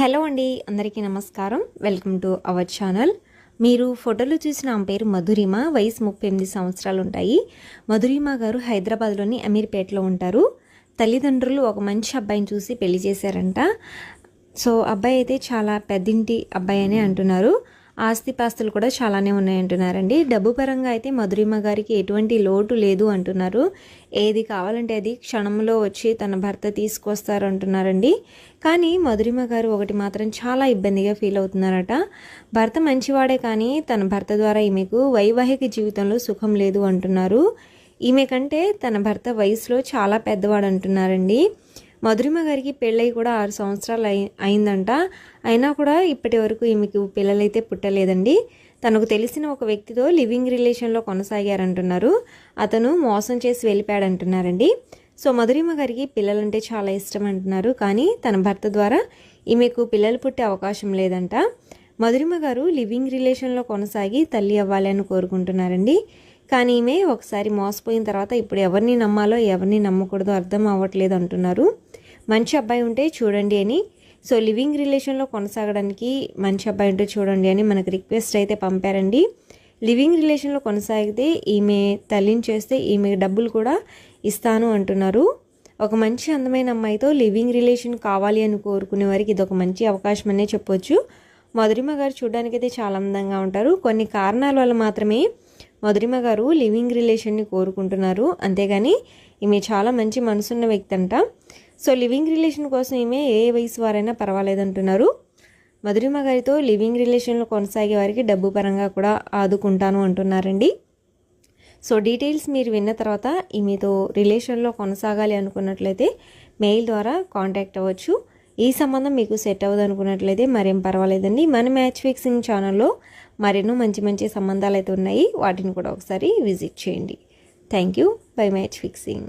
Hello అండి అందరికీ నమస్కారం. Welcome to our channel. మీరు ఫోటోలు చూసిన ఆమె పేరు మధురిమ వయసు ముప్పై ఎనిమిది సంవత్సరాలు ఉంటాయి మధురిమ గారు హైదరాబాద్లోని అమీర్పేటలో ఉంటారు. తల్లిదండ్రులు ఒక మంచి అబ్బాయిని చూసి పెళ్ళి చేశారంట. సో అబ్బాయి అయితే చాలా పెద్దింటి అబ్బాయి అని అంటున్నారు. ఆస్తిపాస్తులు కూడా చాలానే ఉన్నాయంటున్నారండి. డబ్బు పరంగా అయితే మధురిమ గారికి ఎటువంటి లోటు లేదు అంటున్నారు. ఏది కావాలంటే అది క్షణంలో వచ్చి తన భర్త తీసుకొస్తారు అంటున్నారండి కానీ మధురిమ గారు ఒకటి మాత్రం చాలా ఇబ్బందిగా ఫీల్ అవుతున్నారట. భర్త మంచివాడే కానీ తన భర్త ద్వారా ఈమెకు వైవాహిక జీవితంలో సుఖం లేదు అంటున్నారు. ఈమె కంటే తన భర్త వయసులో చాలా పెద్దవాడు అంటున్నారండి మధురిమ గారికి పెళ్ళై కూడా ఆరు సంవత్సరాలు అయి అయిందంట. అయినా కూడా ఇప్పటి వరకు ఈమెకు పిల్లలైతే పుట్టలేదండి. తనకు తెలిసిన ఒక వ్యక్తితో లివింగ్ రిలేషన్లో కొనసాగారంటున్నారు. అతను మోసం చేసి వెళ్ళిపోయాడంటున్నారండి. సో మధురిమ గారికి పిల్లలంటే చాలా ఇష్టం అంటున్నారు. కానీ తన భర్త ద్వారా ఈమెకు పిల్లలు పుట్టే అవకాశం లేదంట. మధురిమ గారు లివింగ్ రిలేషన్లో కొనసాగి తల్లి అవ్వాలి అని కోరుకుంటున్నారండి. కానీ ఈమె ఒకసారి మోసపోయిన తర్వాత ఇప్పుడు ఎవరిని నమ్మాలో ఎవరిని నమ్మకూడదో అర్థం అవ్వట్లేదు అంటున్నారు. మంచి అబ్బాయి ఉంటే చూడండి అని. సో లివింగ్ రిలేషన్లో కొనసాగడానికి మంచి అబ్బాయి ఉంటే చూడండి అని మనకు రిక్వెస్ట్ అయితే పంపారండి. లివింగ్ రిలేషన్లో కొనసాగితే ఈమె తల్లిని చేస్తే ఈమె డబ్బులు కూడా ఇస్తాను అంటున్నారు. ఒక మంచి అందమైన అమ్మాయితో లివింగ్ రిలేషన్ కావాలి అని కోరుకునే వారికి ఇది ఒక మంచి అవకాశం అనే చెప్పొచ్చు. మధురిమ గారు చూడడానికైతే చాలా అందంగా ఉంటారు. కొన్ని కారణాల వల్ల మాత్రమే మధురిమ గారు లివింగ్ రిలేషన్ని కోరుకుంటున్నారు. అంతేగాని ఈమె చాలా మంచి మనసున్న వ్యక్తి అంట. సో లివింగ్ రిలేషన్ కోసం ఈమె ఏ వయసు వారైనా పర్వాలేదంటున్నారు. మధురిమ గారితో లివింగ్ రిలేషన్లో కొనసాగే వారికి డబ్బు పరంగా కూడా ఆదుకుంటాను అంటున్నారండి. సో డీటెయిల్స్ మీరు విన్న తర్వాత మీతో రిలేషన్లో కొనసాగాలి అనుకున్నట్లయితే మెయిల్ ద్వారా కాంటాక్ట్ అవ్వచ్చు. ఈ సంబంధం మీకు సెట్ అవ్వదు అనుకున్నట్లయితే మరేం పర్వాలేదండి. మన మ్యాచ్ ఫిక్సింగ్ ఛానల్లో మరెన్నో మంచి మంచి సంబంధాలు అయితే ఉన్నాయి. వాటిని కూడా ఒకసారి విజిట్ చేయండి. Thank you. Bye match fixing.